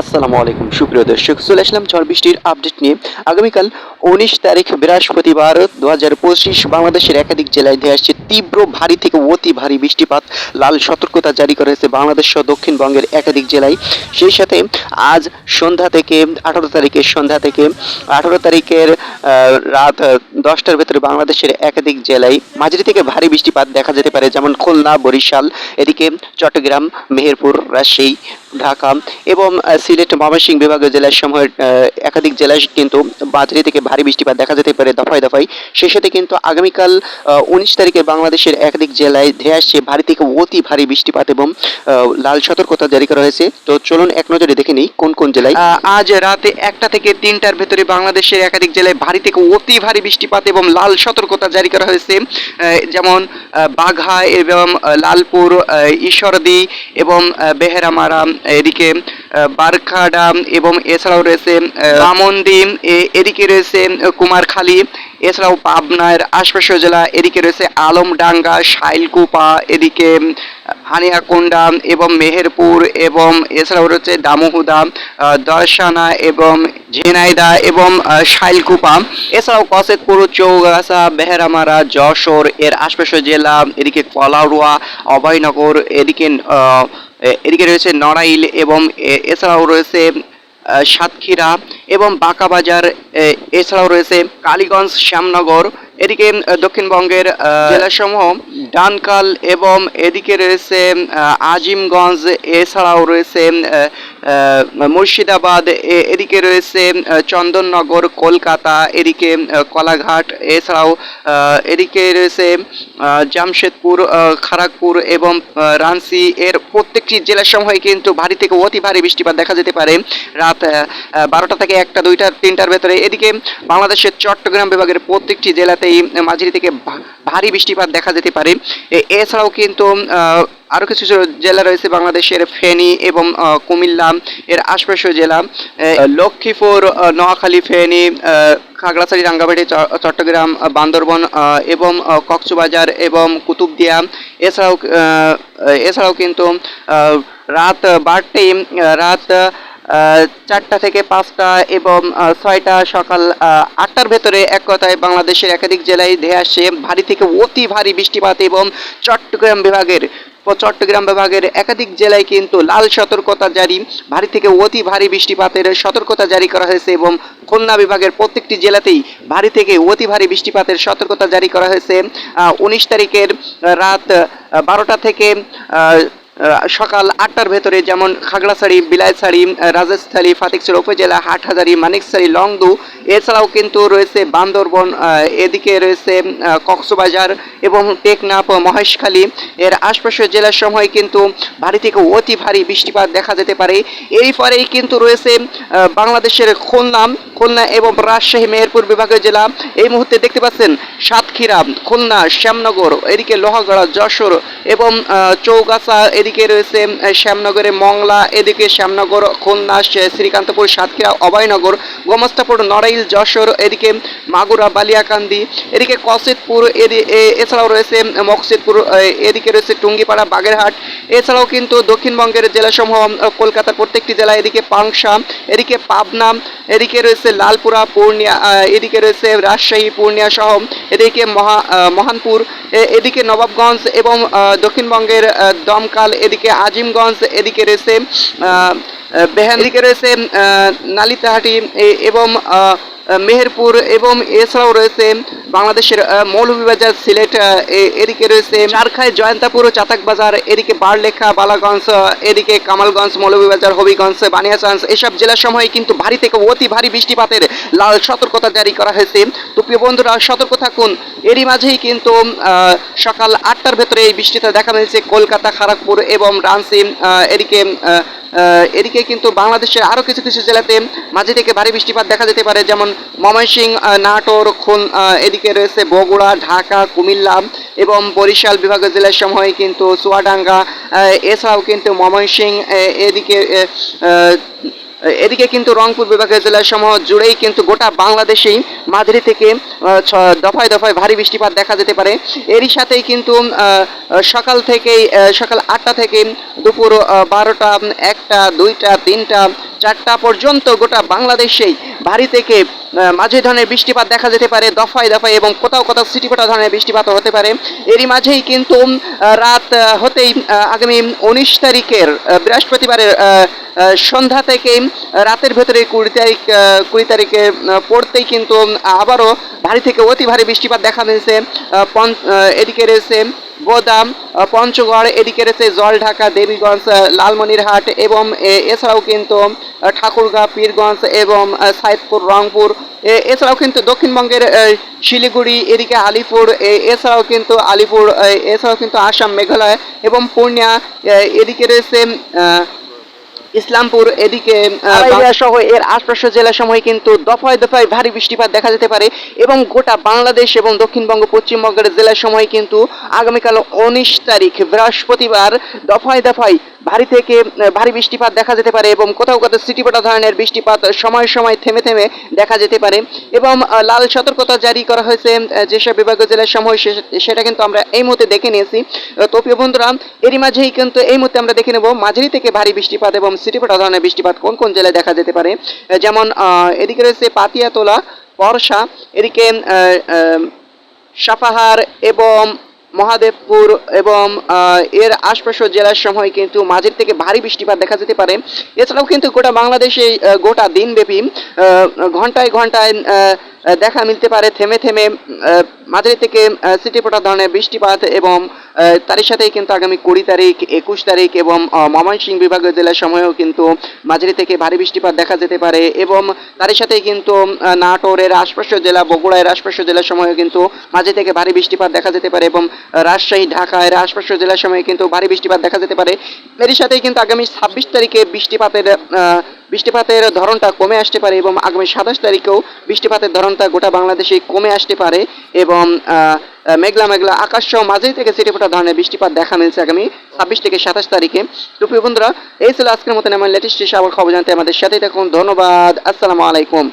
আসসালামু আলাইকুম, সুপ্রিয় দর্শক, চলে আসলাম ঝড় বৃষ্টির আপডেট নিয়ে। আগামীকাল উনিশ তারিখ, বৃহস্পতিবার দু হাজার পঁচিশ বাংলাদেশের একাধিক জেলায় ধেয়ে আসছে তীব্র ভারী থেকে অতি ভারী বৃষ্টিপাত। লাল সতর্কতা জারি করা হয়েছে বাংলাদেশ সহ দক্ষিণবঙ্গের একাধিক জেলায়। সেই সাথে আজ সন্ধ্যা থেকে আঠারো তারিখের সন্ধ্যা থেকে আঠারো তারিখের রাত দশটার ভেতরে বাংলাদেশের একাধিক জেলায় মাঝারি থেকে ভারী বৃষ্টিপাত দেখা যেতে পারে, যেমন খুলনা, বরিশাল, এদিকে চট্টগ্রাম, মেহেরপুর, রাজশাহী, ঢাকা এবং সিলেট ময়মনসিংহ বিভাগীয় জেলার সমূহের আহ, একাধিক জেলায় কিন্তু মাঝারি থেকে ভারী বৃষ্টিপাত দেখা যেতে পারে দফায় দফায়। সেই সাথে কিন্তু আগামীকাল উনিশ তারিখে বাংলাদেশের একাধিক জেলায় ধেয়ে আসছে ভারী থেকে অতি ভারী বৃষ্টিপাত এবং লাল সতর্কতা জারি করা হয়েছে। তো চলুন এক নজরে দেখে নিই কোন কোন জেলায়। আজ রাতে একটা থেকে তিনটার ভেতরে বাংলাদেশের একাধিক জেলায় ভারী থেকে অতি ভারী বৃষ্টিপাত এবং লাল সতর্কতা জারি করা হয়েছে। যেমন বাঘা এবং লালপুর ঈশ্বরদী এবং বেহেরামারা এদিকে আহ, বারখাডা এবং এছাড়াও রয়েছে এ- এদিকে রয়েছে কুমারখালী, এছাড়াও পাবনার আশপাশের জেলা, এদিকে রয়েছে আলমডাঙ্গা, শাইলকুপা, এদিকে হানিয়াকুন্ডা এবং মেহেরপুর এবং এছাড়াও রয়েছে দামোহুদা দর্শানা এবং ঝিনাইদা এবং শাইলকুপা। এছাড়াও কসেতপুর চৌগাছা, বেহেরামারা, যশোর, এর আশপাশের জেলা, এদিকে কলাউড়া অভয়নগর, এদিকে এদিকে রয়েছে নড়াইল এবং এছাড়াও রয়েছে সাতক্ষীরা এবং বাঁকাবাজার এছাড়াও রয়েছে কালীগঞ্জ, শ্যামনগর, এদিকে দক্ষিণবঙ্গের জেলাসমূহ ডানকাল এবং এদিকে রয়েছে আজিমগঞ্জ, এছাড়াও রয়েছে মুর্শিদাবাদ এদিকে রয়েছে চন্দননগর, কলকাতা, এদিকে কলাঘাট, এছাড়াও এদিকে রয়েছে জামশেদপুর খড়গপুর এবং রাঞ্চি এর প্রত্যেকটি জেলার সময় কিন্তু ভারী থেকে অতি ভারী বৃষ্টিপাত দেখা যেতে পারে। রাত বারোটা থেকে একটা, দুইটা, তিনটার ভেতরে। এদিকে বাংলাদেশের চট্টগ্রাম বিভাগের প্রত্যেকটি জেলাতেই মাঝারি থেকে ভারী বৃষ্টিপাত দেখা যেতে পারে। এছাড়াও কিন্তু আরও কিছু কিছু জেলা রয়েছে বাংলাদেশের ফেনী এবং কুমিল্লা এর আশপাশের জেলা। লক্ষ্মীপুর নোয়াখালী ফেনী খাগড়াছড়ি রাঙ্গামাটি চট্টগ্রাম বান্দরবন এবং কক্সবাজার এবং কুতুবদিয়া। এছাড়াও এছাড়াও কিন্তু রাত আহ, রাত চারটা থেকে পাঁচটা এবং ছয়টা সকাল আটটার ভেতরে এক কথায় বাংলাদেশের একাধিক জেলায় ধেয়ে আসছে ভারী থেকে অতি ভারী বৃষ্টিপাত এবং চট্টগ্রাম বিভাগের চট্টগ্রাম বিভাগের একাধিক জেলায় কিন্তু লাল সতর্কতা জারি, ভারী থেকে অতি ভারী বৃষ্টিপাতের সতর্কতা জারি করা হয়েছে এবং খুলনা বিভাগের প্রত্যেকটি জেলাতেই ভারী থেকে অতি ভারী বৃষ্টিপাতের সতর্কতা জারি করা হয়েছে। উনিশ তারিখের রাত বারোটা থেকে সকাল আটটার ভেতরে যেমন খাগড়াছড়ি, বিলাইছড়ি, রাজস্থলী ফাতিকছড়ি উপজেলা, হাটহাজারি, মানিকছড়ি, লংদু, এছাড়াও কিন্তু রয়েছে বান্দরবন এদিকে রয়েছে কক্সবাজার এবং টেকনাফ মহেশখালী। এর আশপাশের জেলার সময় কিন্তু ভারী থেকে অতি ভারী বৃষ্টিপাত দেখা যেতে পারে। এই পরেই কিন্তু রয়েছে বাংলাদেশের খুলনা খুলনা এবং রাজশাহী, মেহেরপুর বিভাগীয় জেলা। এই মুহূর্তে দেখতে পাচ্ছেন সাতক্ষীরা, খুলনা, শ্যামনগর, এদিকে লোহাগড়া, যশোর এবং চৌগাছা এদিকে রয়েছে শ্যামনগরে মংলা, এদিকে শ্যামনগর, খুলনা শ্রীকান্তপুর, সাতক্ষীরা, অভয়নগর, গোমস্তাপুর, নড়াইল, যশোর, এদিকে মাগুরা, বালিয়াকান্দি, এদিকে কসিদপুর এছাড়াও রয়েছে মকসিদপুর এদিকে রয়েছে টুঙ্গিপাড়া, বাগেরহাট, এছাড়াও কিন্তু দক্ষিণবঙ্গের জেলাসমূহ কলকাতার প্রত্যেকটি জেলা এদিকে পাংশা, এদিকে পাবনা, এদিকে রয়েছে লালপুরা, পূর্ণিয়া এদিকে রয়েছে রাজশাহী, পূর্ণিয়া সহ এদিকে মহা মহানপুর এদিকে নবাবগঞ্জ এবং দক্ষিণবঙ্গের দমকাল এদিকে আজিমগঞ্জ এদিকে রয়েছে বেহান এদিকে রয়েছে নালিতাহাটি এবং মেহেরপুর এবং এছাড়াও রয়েছে বাংলাদেশের মৌলভীবাজার, সিলেট এদিকে রয়েছে চারখাই জয়ন্তাপুর ও চাতাকবাজার এদিকে বারলেখা, বালাগঞ্জ, এদিকে কামালগঞ্জ, মৌলভীবাজার, হবিগঞ্জ বানিয়াচান্স এসব জেলার সময় কিন্তু ভারী থেকে অতি ভারী বৃষ্টিপাতের লাল সতর্কতা জারি করা হয়েছে। তো প্রিয় বন্ধুরা, সতর্ক থাকুন। এরই মাঝেই কিন্তু সকাল আটটার ভেতরে এই বৃষ্টিটা দেখা মিলছে কলকাতা খড়গপুর এবং রাঞ্চি এদিকে এদিকে কিন্তু বাংলাদেশের আরও কিছু কিছু জেলাতে মাঝে থেকে ভারী বৃষ্টিপাত দেখা যেতে পারে, যেমন ময়মনসিংহ নাটোর, খুন এদিকে রয়েছে বগুড়া, ঢাকা, কুমিল্লা এবং বরিশাল বিভাগের জেলার সময় কিন্তু চুয়াডাঙ্গা এছাড়াও কিন্তু ময়মনসিংহ এদিকে এদিকে কিন্তু রংপুর বিভাগের জেলা সমূহ জুড়েই কিন্তু গোটা বাংলাদেশেই মাঝারি থেকে দফায় দফায় ভারী বৃষ্টিপাত দেখা যেতে পারে। এরই সাথেই কিন্তু সকাল থেকেই সকাল আটটা থেকে দুপুর বারোটা, একটা, দুইটা, তিনটা চারটা পর্যন্ত গোটা বাংলাদেশেই ভারী থেকে মাঝে ধরনের বৃষ্টিপাত দেখা যেতে পারে, দফায় দফায় এবং কোথাও কোথাও সিটিপোটা ধরনের বৃষ্টিপাত হতে পারে। এরই মাঝেই কিন্তু রাত হতেই আগামী উনিশ তারিখের বৃহস্পতিবারের সন্ধ্যা থেকে রাতের ভেতরে কুড়ি তারিখ কুড়ি তারিখে পড়তেই কিন্তু, আবারও ভারী থেকে অতি ভারী বৃষ্টিপাত দেখা দিয়েছে। এদিকে রয়েছে আহ, পঞ্চগড় এদিকে রয়েছে জলঢাকা দেবীগঞ্জ লালমনিরহাট এবং এছাড়াও কিন্তু ঠাকুরগাঁ পীরগঞ্জ এবং সাইদপুর রংপুর। এছাড়াও কিন্তু দক্ষিণবঙ্গের শিলিগুড়ি এদিকে আলিপুর এছাড়াও কিন্তু আলিপুর এছাড়াও কিন্তু আসাম মেঘালয় এবং পূর্ণিয়া এদিকে রয়েছে ইসলামপুর এদিকে সহ এর আশপাশের জেলাসমূহে কিন্তু দফায় দফায় ভারী বৃষ্টিপাত দেখা যেতে পারে এবং গোটা বাংলাদেশ এবং দক্ষিণবঙ্গ পশ্চিমবঙ্গের জেলাসমূহে কিন্তু আগামীকাল উনিশ তারিখ বৃহস্পতিবার দফায় দফায় ভারী থেকে ভারী বৃষ্টিপাত দেখা যেতে পারে এবং কোথাও কোথাও সিটিপোটা ধরনের বৃষ্টিপাত সময় সময় থেমে থেমে দেখা যেতে পারে এবং লাল সতর্কতা জারি করা হয়েছে যেসব বিভাগীয় জেলার সময় সেটা কিন্তু আমরা এই মুহূর্তে দেখে নিয়েছি। তো প্রিয় বন্ধুরা, এরই মাঝেই কিন্তু এই মুহূর্তে আমরা দেখে নেব মাঝারি থেকে ভারী বৃষ্টিপাত এবং সিটিপোটা ধরনের বৃষ্টিপাত কোন কোন জেলায় দেখা যেতে পারে। যেমন এদিকে রয়েছে পাতিয়াতোলা, বর্ষা, এদিকে সাপাহার এবং মহাদেবপুর এবং এর আশপাশের জেলার সময় কিন্তু মাঝের থেকে ভারী বৃষ্টিপাত দেখা যেতে পারে। এছাড়াও কিন্তু গোটা বাংলাদেশে গোটা দিনব্যাপী ঘন্টায় ঘন্টায় দেখা মিলতে পারে, থেমে থেমে মাঝারি থেকে সিটি ফোটা ধরনের বৃষ্টিপাত এবং তারই সাথেই কিন্তু আগামী কুড়ি তারিখ, একুশ তারিখ এবং ময়মনসিংহ বিভাগীয় জেলার সময়েও কিন্তু মাঝারি থেকে ভারী বৃষ্টিপাত দেখা যেতে পারে এবং তারই সাথেই কিন্তু নাটোরের আশপাশের জেলা বগুড়ায় আশপাশের জেলার সময়ও কিন্তু মাঝে থেকে ভারী বৃষ্টিপাত দেখা যেতে পারে এবং রাজশাহী ঢাকায় এর আশপাশের জেলার সময় কিন্তু ভারী বৃষ্টিপাত দেখা যেতে পারে। এর সাথেই কিন্তু আগামী ছাব্বিশ তারিখে বৃষ্টিপাতের বৃষ্টিপাতের ধরনটা কমে আসতে পারে এবং আগামী সাতাশ তারিখেও বৃষ্টিপাতের ধরনটা গোটা বাংলাদেশে কমে আসতে পারে এবং মেঘলা মেঘলা আকাশ সহ মাঝেই থেকে সিটি ফোটা ধরনের বৃষ্টিপাত দেখা মিলছে আগামী ছাব্বিশ থেকে সাতাশ তারিখে। তো প্রিয় বন্ধুরা, এই ছিল আজকের মতন আমার লেটেস্ট খবর জানতে আমাদের সাথেই থাকুন। ধন্যবাদ। আসসালামু আলাইকুম।